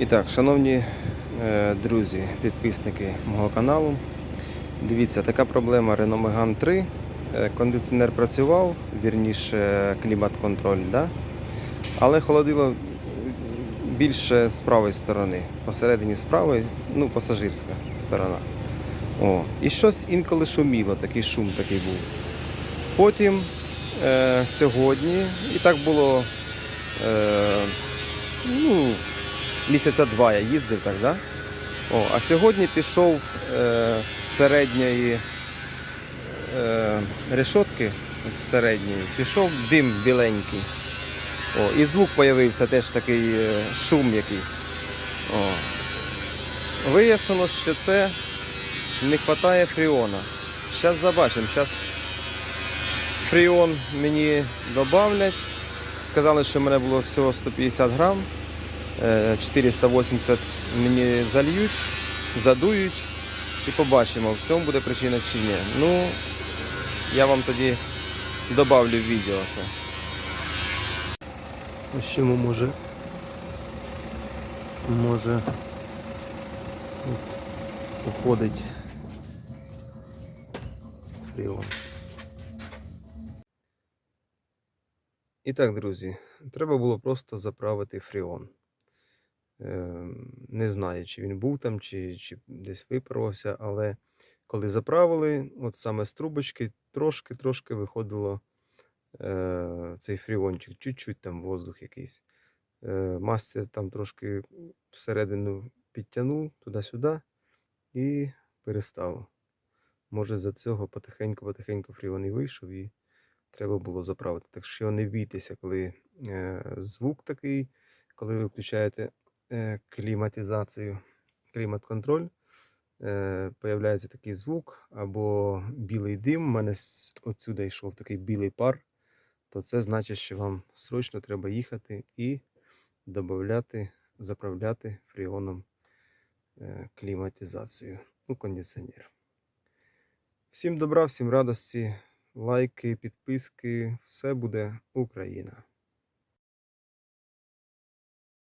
І так, шановні е, друзі, підписники мого каналу. Дивіться, така проблема Renault Megane 3. Е, Кондиціонер працював, вірніше клімат-контроль, да? але холодило більше з правої сторони. Посередині з правої, ну, пасажирська сторона. О, і щось інколи шуміло, такий шум такий був. Потім е, сьогодні, і так було е, ну, місяця два я їздив так, да? О, а сьогодні пішов е, з середньої е, решотки, з середньої, пішов дим біленький. О, і звук з'явився теж такий е, шум якийсь. О. Вияснило, що це не вистачає фріона. Зараз побачимо. Зараз фріон мені додавлять. Сказали, що в мене було всього 150 грам. Е, 480 мені зальють, задують і побачимо, в цьому буде причина чи ні. Ну, я вам тоді добавлю в відео це. Ось чому може. Може уходить фріон. І так, друзі, треба було просто заправити фріон. Е, Не знаю, чи він був там, чи, чи десь випарувався, але коли заправили, от саме з трубочки трошки-трошки виходило е, цей фріончик, чуть-чуть там воздух якийсь. Е, Мастер там трошки всередину підтягнув туди-сюди і перестало. Може, за цього потихеньку-потихеньку фріон і вийшов і треба було заправити. Так що не бійтеся, коли е, звук такий, коли ви включаєте кліматизацію, клімат-контроль, е, появляється такий звук або білий дим. У мене отсюди йшов такий білий пар, то це значить, що вам срочно треба їхати і додати, заправляти фріоном е, кліматизацію, ну, кондиціонер. Всім добра, всім радості, лайки, підписки. Все буде Україна.